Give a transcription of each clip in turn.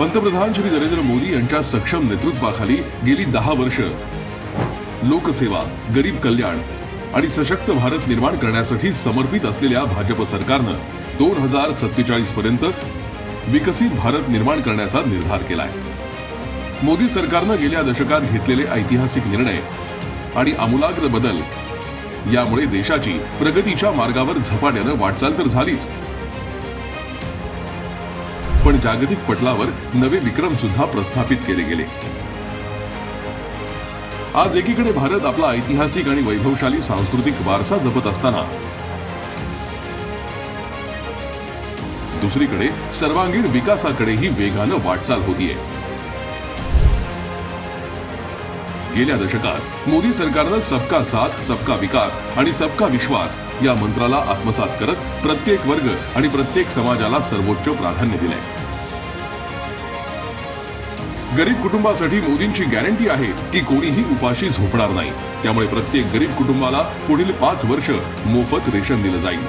पंतप्रधान श्री नरेंद्र मोदी यांच्या सक्षम नेतृत्वाखाली गेली दहा वर्ष लोकसेवा गरीब कल्याण आणि सशक्त भारत निर्माण करण्यासाठी समर्पित असलेल्या भाजप सरकारनं दोन हजार सत्तेचाळीस पर्यंत विकसित भारत निर्माण करण्याचा निर्धार केलाय. मोदी सरकारनं गेल्या दशकात घेतलेले ऐतिहासिक निर्णय आणि आमूलाग्र बदल यामुळे देशाची प्रगतीच्या मार्गावर झपाट्यानं वाटचाल तर झालीच पण जागतिक पटलावर नवे विक्रम सुद्धा प्रस्थापित केले गेले. आज एकीकडे भारत आपला ऐतिहासिक आणि वैभवशाली सांस्कृतिक वारसा जपत असताना दुसरीकडे सर्वांगीण विकासाकडेही वेगानं वाटचाल होतीये. गेल्या दशकात मोदी सरकारनं सबका साथ सबका विकास आणि सबका विश्वास या मंत्राला आत्मसात करत प्रत्येक वर्ग आणि प्रत्येक समाजाला सर्वोच्च प्राधान्य दिलंय. गरीब कुटुंबासाठी मोदींची गॅरंटी आहे की कोणीही उपाशी झोपणार नाही. त्यामुळे प्रत्येक गरीब कुटुंबाला पुढील पाच वर्ष मोफत रेशन दिलं जाईल.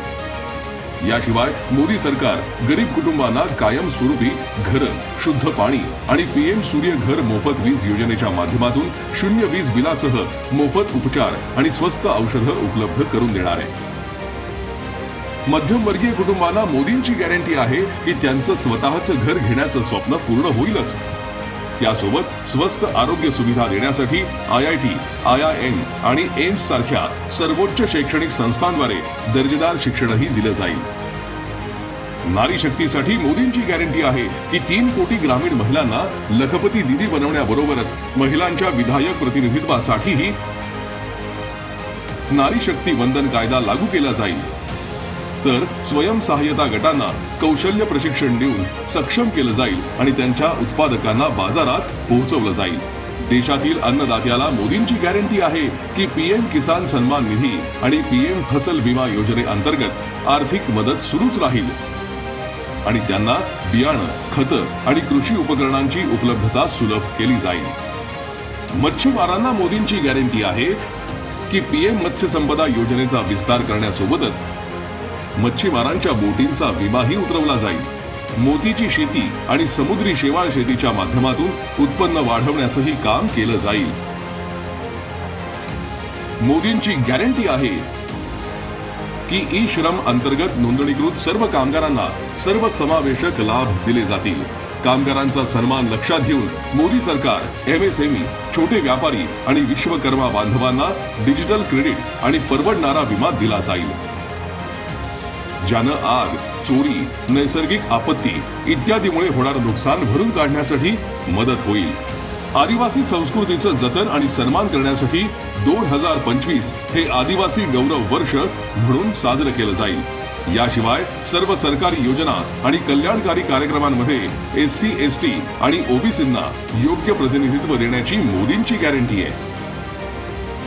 याशिवाय मोदी सरकार गरीब कुटुंबांना कायमस्वरूपी घरं शुद्ध पाणी आणि पीएम सूर्य घर मोफत वीज योजनेच्या माध्यमातून शून्य वीज बिलासह मोफत उपचार आणि स्वस्त औषधं उपलब्ध करून देणार आहे. मध्यमवर्गीय कुटुंबांना मोदींची गॅरंटी आहे की त्यांचं स्वतःचं घर घेण्याचं स्वप्न पूर्ण होईलच. यासोबत स्वस्त आरोग्य सुविधा देण्यासाठी I I T I I M आणि एम्स सारख्या सर्वोच्च शैक्षणिक संस्थांद्वारे दर्जेदार शिक्षणही दिलं जाईल. नारी शक्तीसाठी मोदींची गॅरंटी आहे की तीन कोटी ग्रामीण महिलांना लखपती दिदी बनवण्याबरोबरच महिलांच्या विधायक प्रतिनिधित्वासाठीही नारी शक्ती वंदन कायदा लागू केला जाईल. तर स्वयंसहाय्यता गटांना कौशल्य प्रशिक्षण देऊन सक्षम केलं जाईल आणि त्यांच्या उत्पादकांना बाजारात पोहोचवलं जाईल. देशातील अन्नदात्याला मोदींची गॅरंटी आहे की पीएम किसान सन्मान निधी आणि पीएम फसल विमा योजनेअंतर्गत आर्थिक मदत सुरूच राहील. आणि त्यांना बियाणं खतं आणि कृषी उपकरणांची उपलब्धता सुलभ केली जाईल. मच्छीमारांना मोदींची गॅरंटी आहे की पीएम मत्स्य संपदा योजनेचा विस्तार करण्यासोबतच मच्छीमारांच्या बोटींचा विमाही उतरवला जाईल. मोतीची शेती आणि समुद्री शेवाळ शेतीच्या माध्यमातून उत्पन्न वाढवण्याचंही काम केलं जाईल. मोदींची गॅरंटी आहे की ई श्रम अंतर्गत नोंदणीकृत सर्व कामगारांना सर्व समावेशक लाभ दिले जातील. कामगारांचा सन्मान लक्षात घेऊन मोदी सरकार एमएसएमई छोटे व्यापारी आणि विश्वकर्मा बांधवांना डिजिटल क्रेडिट आणि परवडणारा विमा दिला जाईल. ज्यानं आग चोरी नैसर्गिक आपत्ती इत्यादीमुळे होणारं नुकसान भरून काढण्यासाठी मदत होईल. आदिवासी संस्कृतीचं जतन आणि सन्मान करण्यासाठी दोन हजार पंचवीस हे आदिवासी गौरव वर्ष म्हणून साजरं केलं जाईल. याशिवाय सर्व सरकारी योजना आणि कल्याणकारी कार्यक्रमांमध्ये एस सी एस टी आणि ओबीसींना योग्य प्रतिनिधित्व देण्याची मोदींची गॅरंटी आहे.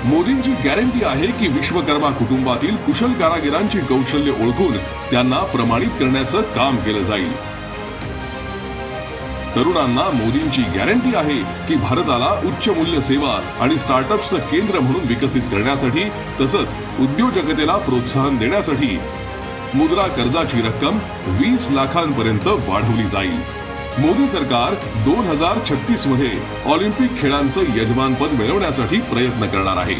मोदींची गॅरंटी आहे की विश्वकर्मा कुटुंबातील कुशल कारागिरांची कौशल्य ओळखून त्यांना प्रमाणित करण्याचं काम केलं जाईल. तरुणांना मोदींची गॅरंटी आहे की भारताला उच्च मूल्य सेवा आणि स्टार्टअप्सचं केंद्र म्हणून विकसित करण्यासाठी तसंच उद्योजकतेला प्रोत्साहन देण्यासाठी मुद्रा कर्जाची रक्कम वीस लाखांपर्यंत वाढवली जाईल. मोदी सरकार दोन हजार छत्तीसमध्ये ऑलिम्पिक खेळांचं यजमानपद मिळवण्यासाठी प्रयत्न करणार आहे.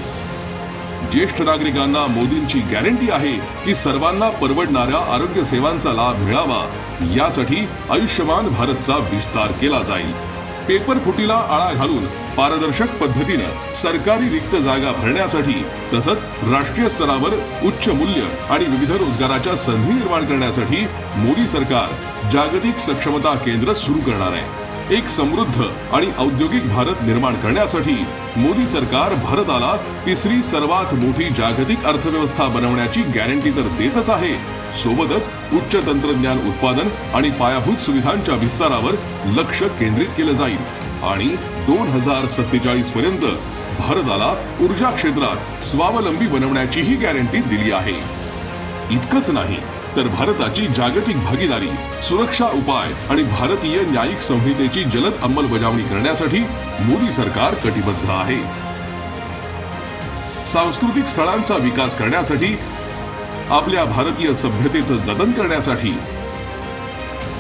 ज्येष्ठ नागरिकांना मोदींची गॅरंटी आहे की सर्वांना परवडणाऱ्या आरोग्य सेवांचा लाभ मिळावा यासाठी आयुष्यमान भारतचा विस्तार केला जाईल. पेपर फुटीला आळा घालून पारदर्शक पद्धतीनं सरकारी रिक्त जागा भरण्यासाठी तसंच राष्ट्रीय स्तरावर उच्च मूल्य आणि विविध रोजगाराच्या संधी निर्माण करण्यासाठी मोदी सरकार जागतिक सक्षमता केंद्र सुरू करणार आहे. एक समृद्ध आणि औद्योगिक भारत निर्माण करण्यासाठी मोदी सरकार भारताला तिसरी सर्वात मोठी जागतिक अर्थव्यवस्था बनवण्याची गॅरंटी तर देतच आहे. सोबतच उच्च तंत्रज्ञान उत्पादन आणि पायाभूत सुविधांच्या विस्तारावर लक्ष केंद्रित केलं जाईल. आणि दोन हजार सत्तेचाळीस पर्यंत भारताला ऊर्जा क्षेत्रात स्वावलंबी बनवण्याचीही गॅरंटी दिली आहे. इतकंच नाही तर भारताची जागतिक भागीदारी सुरक्षा उपाय आणि भारतीय न्यायिक संहितेची जलद अंमलबजावणी करण्यासाठी मोदी सरकार कटिबद्ध आहे. सांस्कृतिक स्थळांचा विकास करण्यासाठी आपल्या भारतीय सभ्यतेचं जतन करण्यासाठी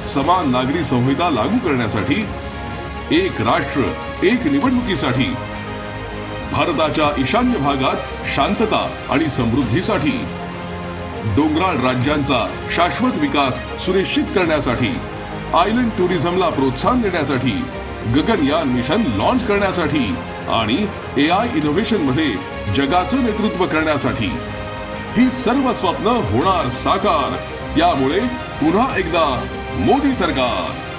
समान नागरी संहिता लागू करण्यासाठी एक राष्ट्र एक निवडणुकीसाठी भारताच्या ईशान्य भागात शांतता आणि समृद्धीसाठी डोंगराळ राज्यांचा शाश्वत विकास सुनिश्चित करण्यासाठी आयलंड टुरिझमला प्रोत्साहन देण्यासाठी गगनयान मिशन लॉन्च करण्यासाठी आणि ए आय इनोव्हेशनमध्ये जगाचं नेतृत्व करण्यासाठी. ही सर्व स्वप्न होणार साकार. त्यामुळे पुन्हा एकदा मोदी सरकार.